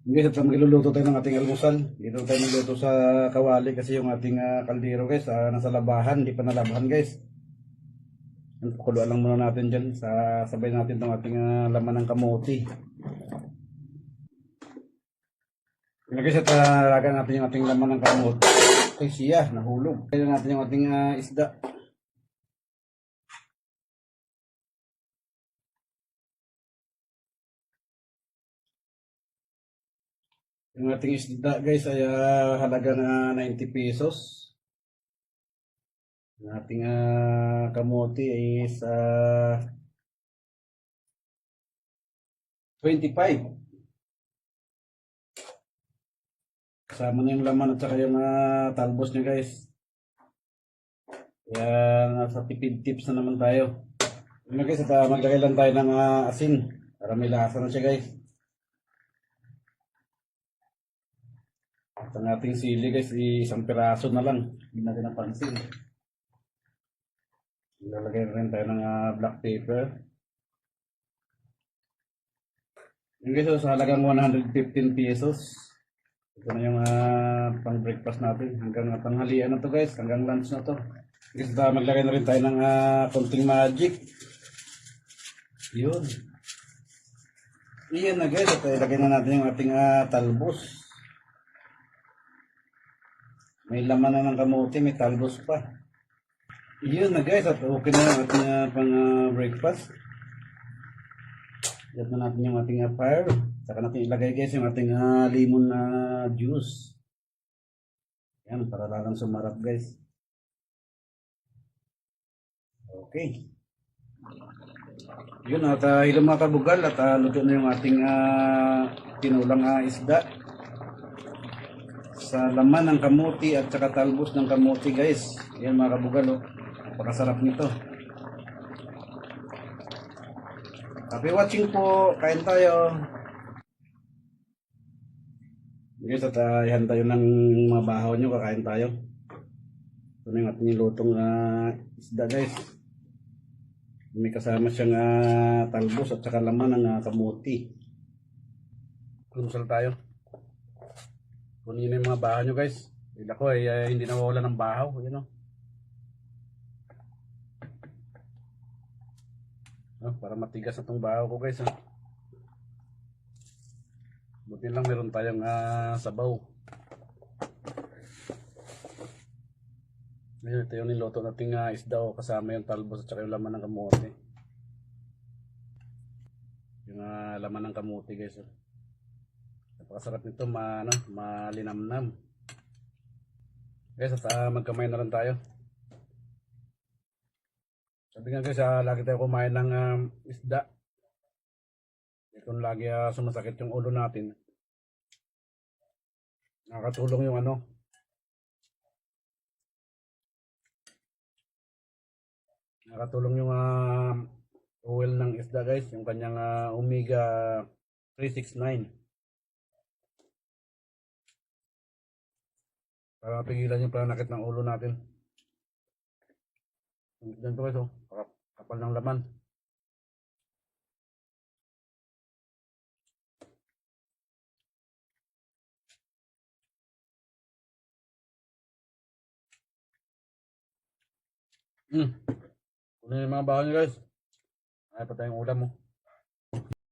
Guys, at magluluto tayo ng ating almusal. Dito tayo magluto sa kawali kasi yung ating ah, kaldero guys, ah, nasa labahan, hindi pa nalabahan guys. Kuluan lang muna natin dyan sa sabay natin itong ating ah, laman ng kamote. Yung guys, at uh, natin yung ating laman ng kamote. Ay siya, nahulog. Kaya natin yung ating ah, isda. Yung ating isda guys ay ah, halaga na 90 pesos. Yung ating ah, kamote is ah, 25. Kasama na yung laman at saka yung ah, talbos niya guys. Kaya nasa tipid tips na naman tayo. Yun guys, at maglagay lang tayo ng ah, asin para may lasa na siya guys. At ang ating sili guys, isang piraso na lang. Hindi natin napansin. Ilalagay na rin tayo ng ah, black pepper. Yung guys, oh, sa halagang 115 pesos. Ito na yung ah, pang breakfast natin. Hanggang uh, tanghalian na to guys. Hanggang lunch na to. Guys, uh, maglagay na rin tayo ng ah, konting magic. Yun. Iyan na guys. Uh, ilagay na natin yung ating ah, talbos. May laman na ng kamote, may talbos pa. Iyon na guys, at okay na yung ating ah, pang ah, breakfast. Iyan na natin yung ating ah, fire. Saka natin ilagay guys yung ating ah, lemon na juice. Yan, para lalang sumarap guys. Okay. Yun at uh, hilong mga kabugal at ah, luto na yung ating ah, tinulang ah, isda sa laman ng kamuti at saka talbos ng kamuti guys. Yan mga kabugal oh. Napakasarap nito. Happy watching po. Kain tayo. Guys, at uh, yan tayo ng mga bahaw nyo. Kakain tayo. Ito na yung ating nilutong ah, isda guys. May kasama siyang ah, talbos at saka laman ng ah, kamuti. Kumusal tayo. Kunin yung mga bahaw nyo guys. Bila ko ay ay, hindi nawawala ng bahaw. Yan o. Oh, para matigas na tong bahaw ko guys. ah. Buti lang meron tayong ah, sabaw. Ngayon, ito yung niloto nating ah, isda o kasama yung talbos at saka yung laman ng kamote. Yung ah, laman ng kamote guys. Oh. Napakasarap nito, ma, ano, malinamnam. Guys, at ah, magkamay na lang tayo. Sabi nga guys, ah, lagi tayo kumain ng um, isda. Kung lagi ah, sumasakit yung ulo natin, nakakatulong yung ano, nakakatulong yung ah, oil ng isda guys, yung kanyang ah, omega 369. Para mapigilan yung pananakit ng ulo natin. Diyan to guys, oh. Kap- Kapal ng laman. Hmm. Kunin yung mga baon nyo guys. Ay pa tayong ulam mo.